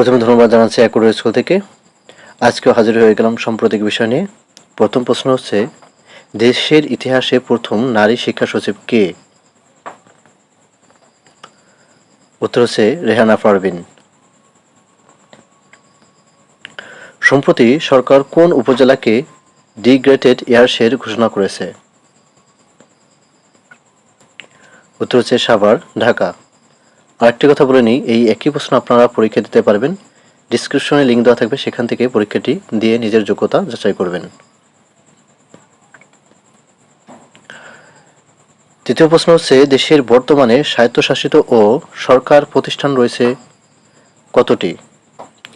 প্রথমে ধন্যবাদ জানাচ্ছি অ্যাকুডো স্কুল থেকে। আজকেও হাজির হয়ে গেলাম সাম্প্রতিক বিষয় নিয়ে। প্রথম প্রশ্ন হচ্ছে, দেশের ইতিহাসে প্রথম নারী শিক্ষা সচিব কে? উত্তর হচ্ছে রেহানা পারভিন। সম্প্রতি সরকার কোন উপজেলাকে ডিগ্রেটেড এয়ারশেড ঘোষণা করেছে? উত্তর হচ্ছে সাভার, ঢাকা। আরেকটি কথা বলে নিই, এই একই প্রশ্ন আপনারা পরীক্ষা দিতে পারবেন। ডিসক্রিপশনে লিঙ্ক দেওয়া থাকবে, সেখান থেকে পরীক্ষাটি দিয়ে নিজের যোগ্যতা যাচাই করবেন। তৃতীয় প্রশ্ন হচ্ছে, দেশের বর্তমানে স্বায়ত্তশাসিত ও সরকার প্রতিষ্ঠান রয়েছে কতটি?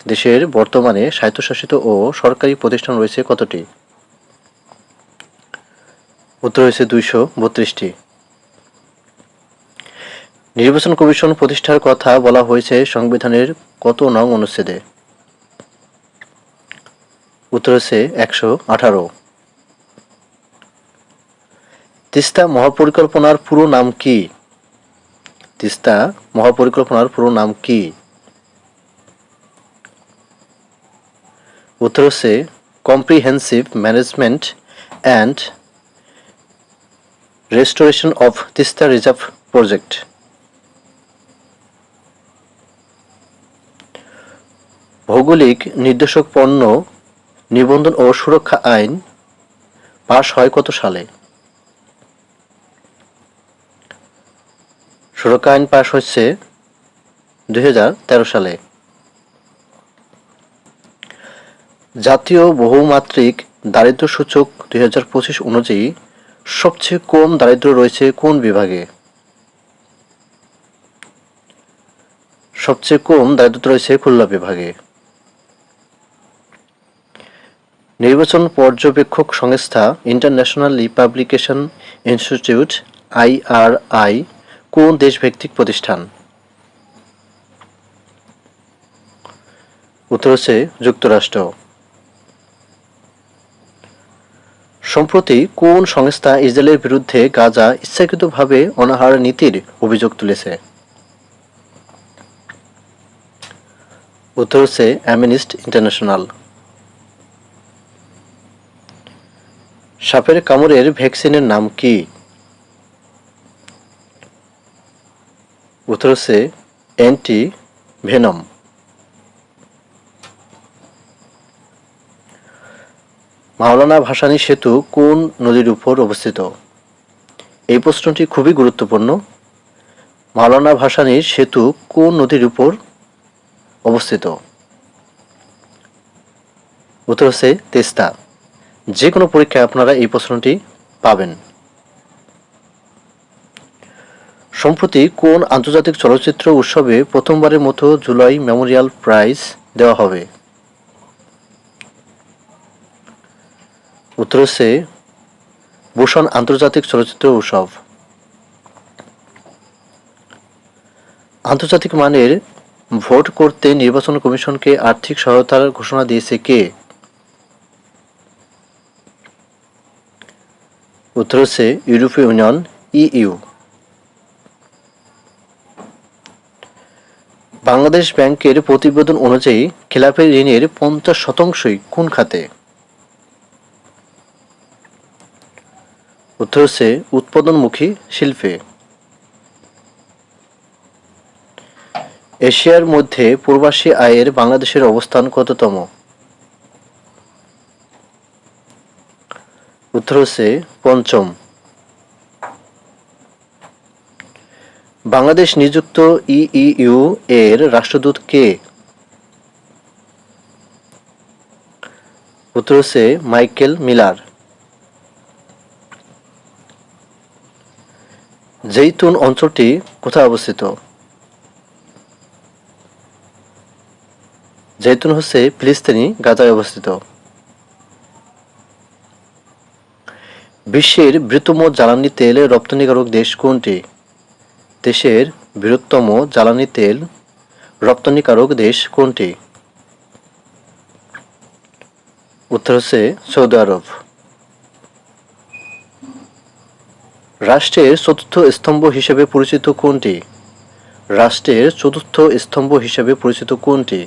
দেশের বর্তমানে স্বায়ত্তশাসিত ও সরকারি প্রতিষ্ঠান রয়েছে কতটি? উত্তর হয়েছে দুইশো বত্রিশটি। নির্বাচন কমিশন প্রতিষ্ঠার কথা বলা হয়েছে সংবিধানের কত নং অনুচ্ছেদে। উত্তর হচ্ছে একশো আঠারো। তিস্তা মহাপরিকল্পনার পুরো নাম কি? তিস্তা মহাপরিকল্পনার পুরো নাম কি? উত্তর হচ্ছে comprehensive management and restoration of Teesta reserve project ভৌগোলিক নির্দেশক পণ্য নিবন্ধন ও সুরক্ষা আইন পাশ হয় কত সালে? সুরক্ষা আইন পাশ হচ্ছে দুই সালে। জাতীয় বহুমাত্রিক দারিদ্র সূচক দুই হাজার পঁচিশ অনুযায়ী সবচেয়ে কম দারিদ্র রয়েছে কোন বিভাগে? সবচেয়ে কম দারিদ্র রয়েছে খুলনা বিভাগে। নির্বাচন পর্যবেক্ষক সংস্থা ইন্টারন্যাশনাল রিপাবলিকেশন ইনস্টিটিউট আইআরআই কোন দেশভিত্তিক প্রতিষ্ঠান? উত্তর হচ্ছে যুক্তরাষ্ট্র। সম্প্রতি কোন সংস্থা ইসরায়েলের বিরুদ্ধে গাজা ইচ্ছাকৃতভাবে অনাহার নীতির অভিযোগ তুলেছে? উত্তর হচ্ছে অ্যামিনিস্ট ইন্টারন্যাশনাল সাপের কামড়ের ভ্যাকসিনের নাম কি? উত্তর হচ্ছে অ্যান্টি ভেনম মাওলানা ভাসানী সেতু কোন নদীর উপর অবস্থিত? এই প্রশ্নটি খুবই গুরুত্বপূর্ণ। মাওলানা ভাসানীর সেতু কোন নদীর উপর অবস্থিত? উত্তর হচ্ছে তেস্তা যে কোনো পরীক্ষায় আপনারা এই প্রশ্নটি পাবেন। সম্প্রতি কোন আন্তর্জাতিক চলচ্চিত্র উৎসবে প্রথমবারের মতো জুলাই মেমোরিয়াল প্রাইজ দেওয়া হবে? উত্তর হচ্ছে ভূষণ আন্তর্জাতিক চলচ্চিত্র উৎসব। আন্তর্জাতিক মানের ভোট করতে নির্বাচন কমিশনকে আর্থিক সহায়তার ঘোষণা দিয়েছে কে? উত্তর হচ্ছে ইউরোপীয় ইউনিয়ন ইইউ। বাংলাদেশ ব্যাংকের প্রতিবেদন অনুযায়ী খেলাপের ঋণের পঞ্চাশ শতাংশই কোন খাতে? উত্তর হচ্ছে উৎপাদনমুখী শিল্পে। এশিয়ার মধ্যে প্রবাসী আয়ের বাংলাদেশের অবস্থান কততম? উত্তর হচ্ছে পঞ্চম। বাংলাদেশ নিযুক্ত ইইউ এর রাষ্ট্রদূত কে? উত্তর হচ্ছে মাইকেল মিলার। জৈতুন অঞ্চলটি কোথায় অবস্থিত? জৈতুন হচ্ছে ফিলিস্তিনি, গাজায় অবস্থিত। বিশ্বের বৃহত্তম জ্বালানি তেল রপ্তানিকারক দেশ কোনটি? দেশের বৃহত্তম জ্বালানি তেল রপ্তানিকারক দেশ কোনটি? উত্তর হচ্ছে সৌদি আরব। রাষ্ট্রের চতুর্থ স্তম্ভ হিসেবে পরিচিত কোনটি? রাষ্ট্রের চতুর্থ স্তম্ভ হিসেবে পরিচিত কোনটি?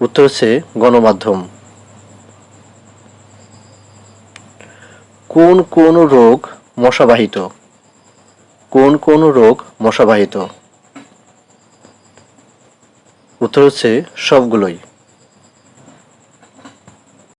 উত্তর হচ্ছে গণমাধ্যম। কোন কোন রোগ মশাবাহিত? কোন কোন রোগ মশাবাহিত? উত্তর হচ্ছে সবগুলোই।